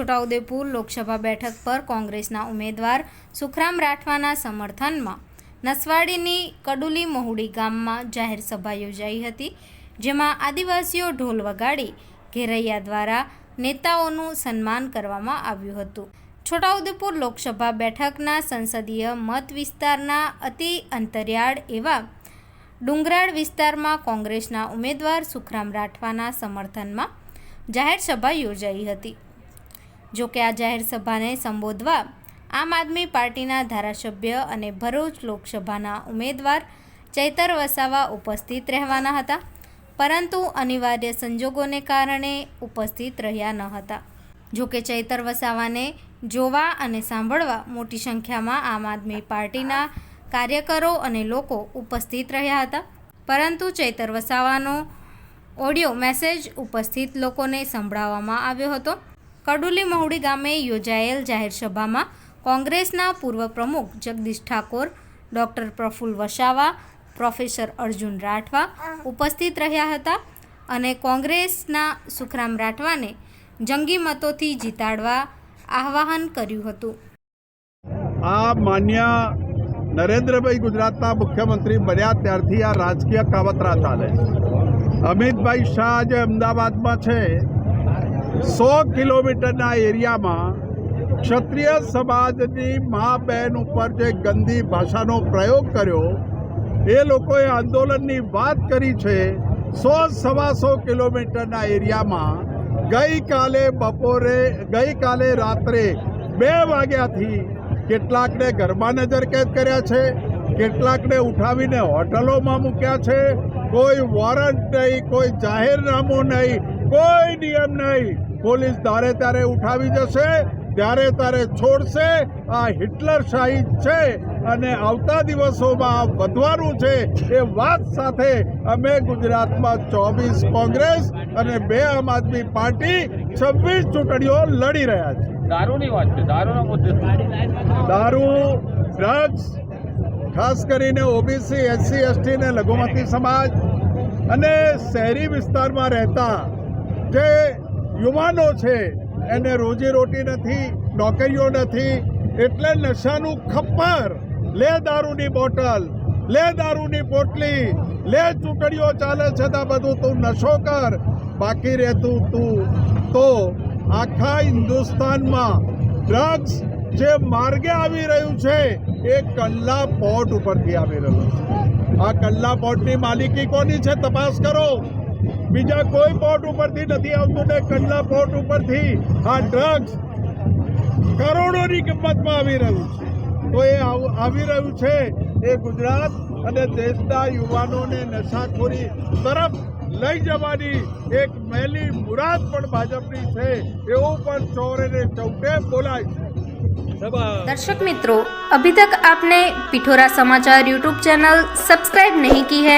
છોટાઉદેપુર લોકસભા બેઠક પર કોંગ્રેસના ઉમેદવાર સુખરામ રાઠવાના સમર્થનમાં નસવાડીની કડુલી મહુડી ગામમાં જાહેર સભા યોજાઈ હતી, જેમાં આદિવાસીઓ ઢોલ વગાડી ઘેરૈયા દ્વારા નેતાઓનું સન્માન કરવામાં આવ્યું હતું. છોટાઉદેપુર લોકસભા બેઠકના સંસદીય મત વિસ્તારના અતિ અંતરિયાળ એવા ડુંગરાળ વિસ્તારમાં કોંગ્રેસના ઉમેદવાર સુખરામ રાઠવાના સમર્થનમાં જાહેર સભા યોજાઈ હતી. જો કે આ જાહેર સભાને સંબોધવા આમ આદમી પાર્ટીના ધારાસભ્ય અને ભરૂચ લોકસભાના ઉમેદવાર ચૈતર વસાવા ઉપસ્થિત રહેવાના હતા. પરંતુ અનિવાર્ય સંજોગોને કારણે ઉપસ્થિત રહ્યા ન હતા. જો કે ચૈતર વસાવાને જોવા અને સાંભળવા મોટી સંખ્યામાં આમ આદમી પાર્ટીના કાર્યકરો અને લોકો ઉપસ્થિત રહ્યા હતા. પરંતુ ચૈતર વસાવાનો ઓડિયો મેસેજ ઉપસ્થિત લોકોને સંભળાવવામાં આવ્યો હતો. કડુલી મહુડી ગામે યોજાયેલ જાહેર સભામાં કોંગ્રેસના પૂર્વ પ્રમુખ જગદીશ ઠાકોર, ડૉક્ટર પ્રફુલ્લ વસાવા, પ્રોફેસર અર્જુન રાઠવા ઉપસ્થિત રહ્યા હતા અને કોંગ્રેસના સુખરામ રાઠવાને જંગી મતોથી જીતાડવા આહવાન કર્યું હતું. આ માન્ય નરેન્દ્રભાઈ ગુજરાતના મુખ્યમંત્રી બન્યા ત્યારથી આ રાજકીય કાવતરા ચાલે અમિતભાઈ શાહ જે અમદાવાદમાં છે સો કિલોમીટરના એરિયામાં ક્ષત્રિય સમાજની મા બહેન ઉપર જે ગંદી ભાષાનો પ્રયોગ કર્યો, એ લોકોએ આંદોલનની વાત કરી છે. સો સવા સો કિલોમીટરના એરિયામાં ગઈકાલે બપોરે, ગઈકાલે રાત્રે બે વાગ્યાથી કેટલાકને ઘરમાં નજર કેદ કર્યા છે, કેટલાકને ઉઠાવીને હોટલોમાં મૂક્યા છે. કોઈ વોરંટ નહીં, કોઈ જાહેરનામું નહીં કોઈ નિયમ નહીં. પોલીસ ધારે ત્યારે ઉઠાવી જશે ત્યારે ત્યારે છોડશે. આ હિટલર શાહી છે અને આવતા દિવસોમાં વધવાનું છે એ વાત સાથે અમે ગુજરાતમાં ચોવીસ કોંગ્રેસ અને બે આમ આદમી પાર્ટી છવ્વીસ ચૂંટણીઓ લડી રહ્યા છે. દારૂની વાત છે દારૂનો મુદ્દો દારૂ ડ્રગ્સ ખાસ કરીને ઓબીસી એસસી એસટી ને લઘુમતી સમાજ અને શહેરી વિસ્તારમાં રહેતા જે યુવાનો છે, એને રોજીરોટી નથી, નોકરીઓ નથી, એટલે નશાનું ખપ્પર. લે દારૂની બોટલ, લે દારૂની પોટલી, લે ચૂંટણીઓ ચાલે છે તો બધું તું નશો કર. બાકી રહેતું તું. તો આખા હિન્દુસ્તાનમાં ડ્રગ્સ જે માર્ગે આવી રહ્યું છે, એ કલ્લા પોર્ટ ઉપરથી આવી રહ્યું છે. આ કલ્લા પોર્ટની માલિકી કોની છે, તપાસ કરો. બીજા કોઈ પોર્ટ ઉપરથી નથી આવતું ને કલ્લા પોર્ટ ઉપરથી આ ડ્રગ્સ કરોડોની કિંમતમાં આવી રહ્યું છે તો એ આવ- આવી રહ્યું છે એ ગુજરાત અને દેશના યુવાનોને નશાખોરી તરફ લઈ જવાની એક મેલી મુરાદ પણ ભાજપની છે એવું પણ ચોરે ને ચૌટે બોલાય છે दर्शक मित्रों अभी तक आपने पिठोरा समाचार यूट्यूब चैनल सब्सक्राइब नहीं की है